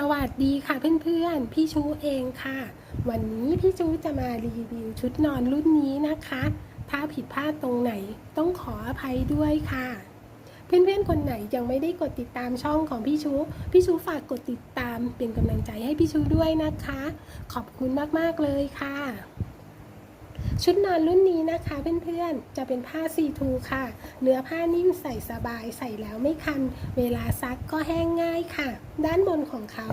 สวัสดีค่ะเพื่อนๆ พี่ชูเองค่ะ วันนี้พี่ชูจะมารีวิวชุดนอนรุ่นนี้นะคะ ถ้าผิดพลาดตรงไหนต้องขออภัยด้วยค่ะ เพื่อนๆ คนไหนยังไม่ได้กดติดตามช่องของพี่ชู พี่ชูฝากกดติดตามเป็นกำลังใจให้พี่ชูด้วยนะคะ ขอบคุณมากๆเลยค่ะ ชุดนอนรุ่นนี้นะคะเพื่อนๆ จะเป็นผ้าซีทูค่ะ เนื้อผ้านิ่มใส่สบายใส่แล้วไม่คัน เวลาซักก็แห้งง่ายค่ะ ด้านบนของเขา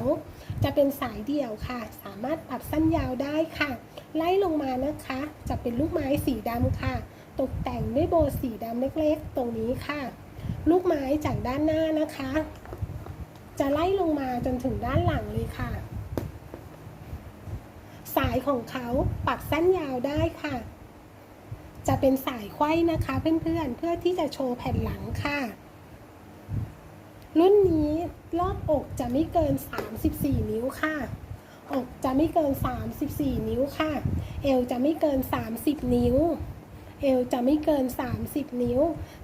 จะเป็นสายเดี่ยวค่ะ สามารถปรับสั้นยาวได้ค่ะ ไล่ลงมานะคะ จะเป็นลูกไม้สีดำค่ะ ตกแต่งด้วยโบว์สีดำเล็กๆ ตรงนี้ค่ะ ลูกไม้จากด้านหน้านะคะ จะไล่ลงมาจนถึงด้านหลังเลยค่ะายของเขาปรับสั้นยาวได้ค่ะ จะเป็นสายไขว้นะคะ เพื่อนๆเพื่อที่จะโชว์แผ่นหลังค่ะ รุ่นนี้รอบอกจะไม่เกิน 34 นิ้วค่ะอกจะไม่เกิน 34 นิ้วค่ะ เอวจะไม่เกิน 30 นิ้ว เอวจะไม่เกิน 30 นิ้ว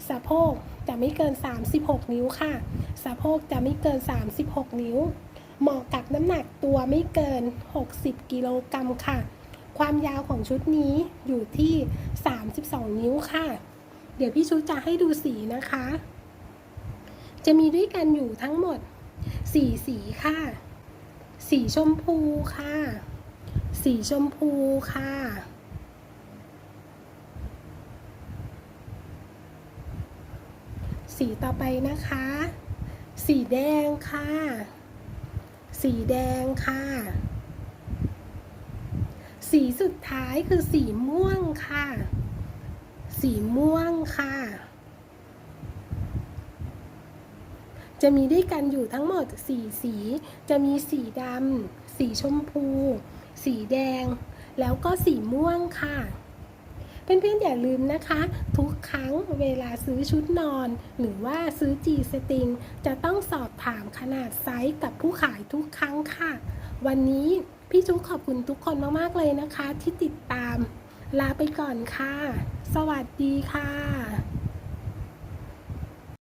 สะโพกจะไม่เกิน 36 นิ้วค่ะ สะโพกจะไม่เกิน 36 นิ้ว เหมาะกับน้ำหนักตัวไม่เกิน 60 กิโลกรัมค่ะ ความยาวของชุดนี้อยู่ที่ 32 นิ้วค่ะ เดี๋ยวพี่ชุดจะให้ดูสีนะคะ จะมีด้วยกันอยู่ทั้งหมด 4 สีค่ะ สีชมพูค่ะ สีชมพูค่ะสีต่อไปนะคะ สีแดงค่ะ สีแดงค่ะ สีสุดท้ายคือสีม่วงค่ะ สีม่วงค่ะ จะมีด้วยกันอยู่ทั้งหมดสีสี จะมีสีดำ สีชมพู สีแดง แล้วก็สีม่วงค่ะ เพื่อนๆอย่าลืมนะคะ ทุกครั้งเวลาซื้อชุดนอน หรือว่าซื้อจีสติง จะต้องสอบถามขนาดไซส์กับผู้ขายทุกครั้งค่ะ วันนี้พี่จุ๊ขอบคุณทุกคนมากๆเลยนะคะ ที่ติดตามลาไปก่อนค่ะ สวัสดีค่ะ